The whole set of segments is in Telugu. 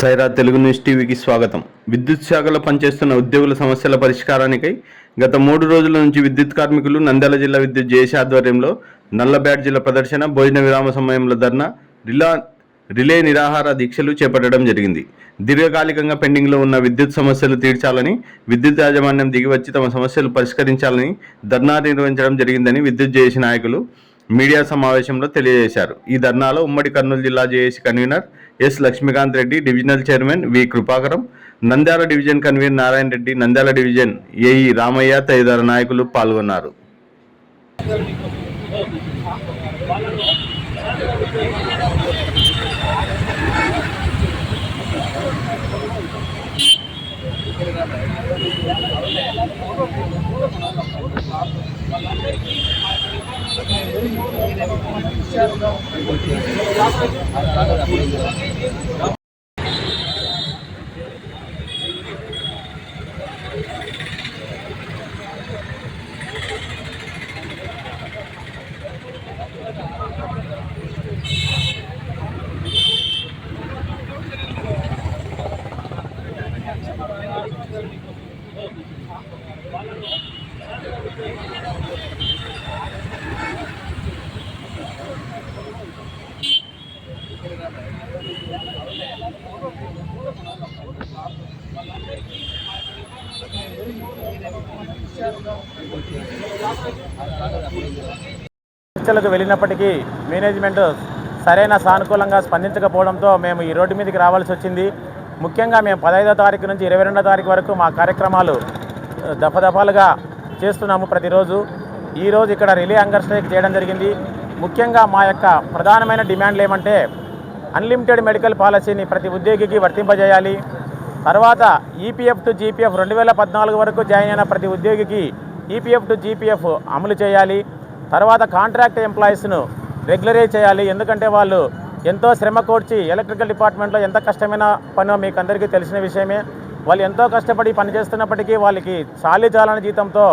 సైరా తెలుగు న్యూస్ టీవీకి స్వాగతం. విద్యుత్ శాఖలో పనిచేస్తున్న ఉద్యోగుల సమస్యల పరిష్కారానికై గత మూడు రోజుల నుంచి విద్యుత్ కార్మికులు నంద్యాల జిల్లా విద్యుత్ జేఏసీ ఆధ్వర్యంలో నల్ల బ్యాడ్జీల ప్రదర్శన భోజన విరామ సమయంలో ధర్నా రిలా రిలే నిరాహార దీక్షలు చేపట్టడం జరిగింది. దీర్ఘకాలికంగా పెండింగ్లో ఉన్న విద్యుత్ సమస్యలు తీర్చాలని విద్యుత్ యాజమాన్యం దిగివచ్చి తమ సమస్యలు పరిష్కరించాలని ధర్నా నిర్వహించడం జరిగిందని విద్యుత్ జేఏసీ నాయకులు మీడియా సమావేశంలో తెలియజేశారు. ఈ ధర్నాలో ఉమ్మడి కర్నూలు జిల్లా JAC convener S Lakshmikanth Reddy divisional chairman V Kripakaram Nandyal division convener Narayana Reddy Nandyal division AE Ramaiah తదితర నాయకులు పాల్గొన్నారు. El último. చర్చలకు వెళ్ళినప్పటికీ మేనేజ్మెంట్ సరైన సానుకూలంగా స్పందించకపోవడంతో మేము ఈ రోడ్డు మీదకి రావాల్సి వచ్చింది. ముఖ్యంగా మేము పదహైదో తారీఖు నుంచి ఇరవై రెండో తారీఖు వరకు మా కార్యక్రమాలు దఫదఫాలుగా చేస్తున్నాము ప్రతిరోజు. ఈరోజు ఇక్కడ రిలే అంగర్ స్ట్రైక్ చేయడం జరిగింది. ముఖ్యంగా మా యొక్క ప్రధానమైన డిమాండ్లు ఏమంటే అన్లిమిటెడ్ మెడికల్ పాలసీని ప్రతి ఉద్యోగికి వర్తింపజేయాలి. తర్వాత ఈపీఎఫ్ టు జీపీఎఫ్ రెండు వేల పద్నాలుగు వరకు జాయిన్ అయిన ప్రతి ఉద్యోగికి ఈపీఎఫ్ టు జీపీఎఫ్ అమలు చేయాలి. తర్వాత కాంట్రాక్ట్ ఎంప్లాయీస్ను రెగ్యులరైజ్ చేయాలి. ఎందుకంటే వాళ్ళు ఎంతో శ్రమ కోర్చి ఎలక్ట్రికల్ డిపార్ట్మెంట్లో ఎంత కష్టమైన పనో మీకు అందరికీ తెలిసిన విషయమే. వాళ్ళు ఎంతో కష్టపడి పనిచేస్తున్నప్పటికీ వాళ్ళకి చాలీ జీతంతో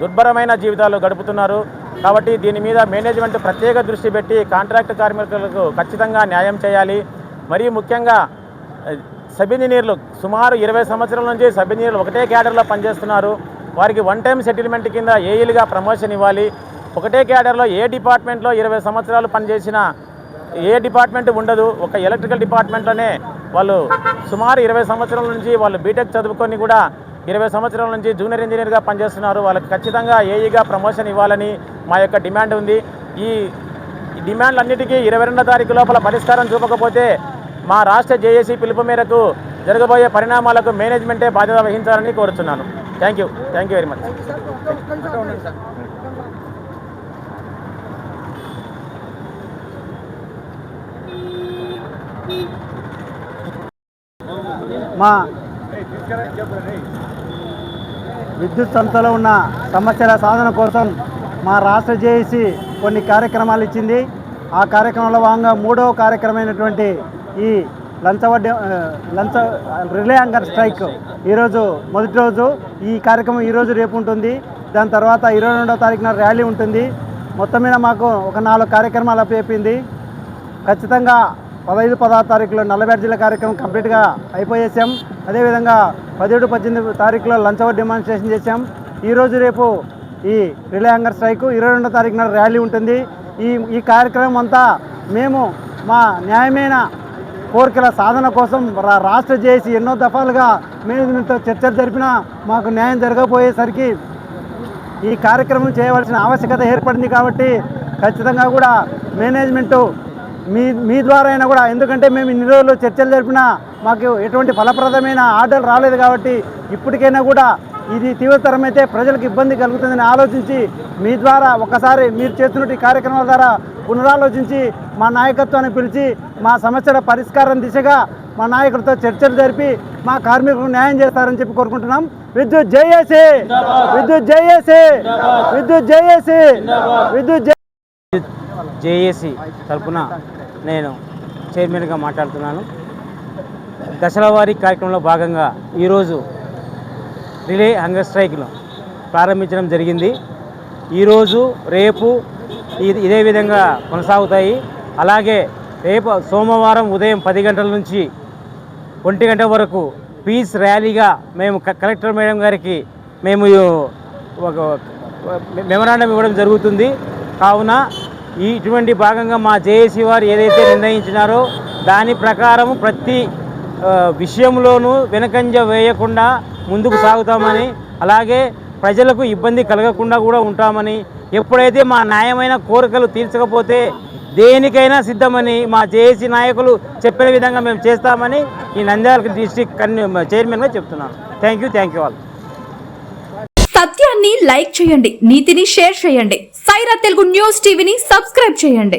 దుర్భరమైన జీవితాలు గడుపుతున్నారు. కాబట్టి దీని మీద మేనేజ్మెంట్ ప్రత్యేక దృష్టి పెట్టి కాంట్రాక్ట్ కార్మికులకు ఖచ్చితంగా న్యాయం చేయాలి. మరియు ముఖ్యంగా సబ్ ఇంజనీర్లు సుమారు ఇరవై సంవత్సరాల నుంచి సబ్ ఇంజనీర్లు ఒకటే క్యాడర్లో పనిచేస్తున్నారు. వారికి వన్ టైం సెటిల్మెంట్ కింద ఏఈలుగా ప్రమోషన్ ఇవ్వాలి. ఒకటే క్యాడర్లో ఏ డిపార్ట్మెంట్లో ఇరవై సంవత్సరాలు పనిచేసిన ఏ డిపార్ట్మెంట్ ఉండదు. ఒక ఎలక్ట్రికల్ డిపార్ట్మెంట్లోనే వాళ్ళు సుమారు ఇరవై సంవత్సరాల నుంచి వాళ్ళు బీటెక్ చదువుకొని కూడా ఇరవై సంవత్సరాల నుంచి జూనియర్ ఇంజనీర్గా పనిచేస్తున్నారు. వాళ్ళకి ఖచ్చితంగా ఏఈగా ప్రమోషన్ ఇవ్వాలని మా యొక్క డిమాండ్ ఉంది. ఈ ఈ డిమాండ్లన్నిటికీ ఇరవై రెండో తారీఖు లోపల పరిష్కారం చూపకపోతే మా రాష్ట్ర జేఏసీ పిలుపు మేరకు జరగబోయే పరిణామాలకు మేనేజ్మెంటే బాధ్యత వహించాలని కోరుతున్నాను thank you. Thank you very much. మా విద్యుత్ సంస్థలో ఉన్న సమస్యల సాధన కోసం మా రాష్ట్ర జేఏసీ కొన్ని కార్యక్రమాలు ఇచ్చింది. ఆ కార్యక్రమంలో భాగంగా మూడవ కార్యక్రమమైనటువంటి ఈ లంచవడ్డ లంచ రిలే అంగర్ స్ట్రైక్. ఈరోజు మొదటి రోజు ఈ కార్యక్రమం ఈరోజు రేపు ఉంటుంది. దాని తర్వాత ఇరవై రెండవ తారీఖున ర్యాలీ ఉంటుంది. మొత్తం మీద మాకు ఒక నాలుగు కార్యక్రమాలు అప్పచెప్పింది. ఖచ్చితంగా పదహైదు పదహారు తారీఖులో నల్లబేట జిల్లా కార్యక్రమం కంప్లీట్గా అయిపోయేసాం. అదేవిధంగా పదిహేడు పద్దెనిమిది తారీఖులో లంచవర్ డిమాన్స్ట్రేషన్ చేసాం చేశాం ఈరోజు రేపు ఈ రిలే హంగర్ స్ట్రైక్ ఇరవై రెండో తారీఖున ర్యాలీ ఉంటుంది. ఈ ఈ కార్యక్రమం అంతా మేము మా న్యాయమైన కోరికల సాధన కోసం రా- రాష్ట్ర చేసి ఎన్నో దఫాలుగా మేనేజ్మెంట్తో చర్చలు జరిపినా మాకు న్యాయం జరగకపోయేసరికి ఈ కార్యక్రమం చేయవలసిన ఆవశ్యకత ఏర్పడింది కాబట్టి ఖచ్చితంగా కూడా మేనేజ్మెంటు మీ మీ ద్వారా అయినా కూడా ఎందుకంటే మేము ఇన్ని రోజులు చర్చలు జరిపినా మాకు ఎటువంటి ఫలప్రదమైన ఆర్డర్ రాలేదు కాబట్టి ఇప్పటికైనా కూడా ఇది తీవ్రతరమైతే ప్రజలకు ఇబ్బంది కలుగుతుందని ఆలోచించి మీ ద్వారా ఒకసారి మీరు చేస్తున్న కార్యక్రమాల ద్వారా పునరాలోచించి మా నాయకత్వాన్ని పిలిచి మా సమస్యల పరిష్కారం దిశగా మా నాయకులతో చర్చలు జరిపి మా కార్మికులకు న్యాయం చేస్తారని చెప్పి కోరుకుంటున్నాం. విద్యుత్ జేఏసీ! విద్యుత్ జేఏసీ! విద్యుత్ జేఏసీ! విద్యుత్ జేఏసీ తరపున నేను చైర్మన్గా మాట్లాడుతున్నాను. దశల వారీ కార్యక్రమంలో భాగంగా ఈరోజు రిలే హంగర్ స్ట్రైక్ను ప్రారంభించడం జరిగింది. ఈరోజు రేపు ఇదే విధంగా కొనసాగుతాయి. అలాగే రేపు సోమవారం ఉదయం పది గంటల నుంచి ఒంటి గంట వరకు పీస్ ర్యాలీగా మేము క- కలెక్టర్ మేడం గారికి మేము ఒక మెమరాండం ఇవ్వడం జరుగుతుంది. కావున ఈ ఇటువంటి భాగంగా మా జేఏసీ వారు ఏదైతే నిర్ణయించినారో దాని ప్రకారం ప్రతి విషయంలోనూ వెనకంజ వేయకుండా ముందుకు సాగుతామని అలాగే ప్రజలకు ఇబ్బంది కలగకుండా కూడా ఉంటామని ఎప్పుడైతే మా న్యాయమైన కోరికలు తీర్చకపోతే దేనికైనా సిద్ధమని మా జేఏసీ నాయకులు చెప్పిన విధంగా మేము చేస్తామని ఈ నంద్యాల డిస్టిక్ చైర్మన్గా చెప్తున్నాను. Thank you thank you all. సత్యాన్ని లైక్ చేయండి నీతిని షేర్ చేయండి. సైరా తెలుగు న్యూస్ టీవీని సబ్స్క్రైబ్ చేయండి.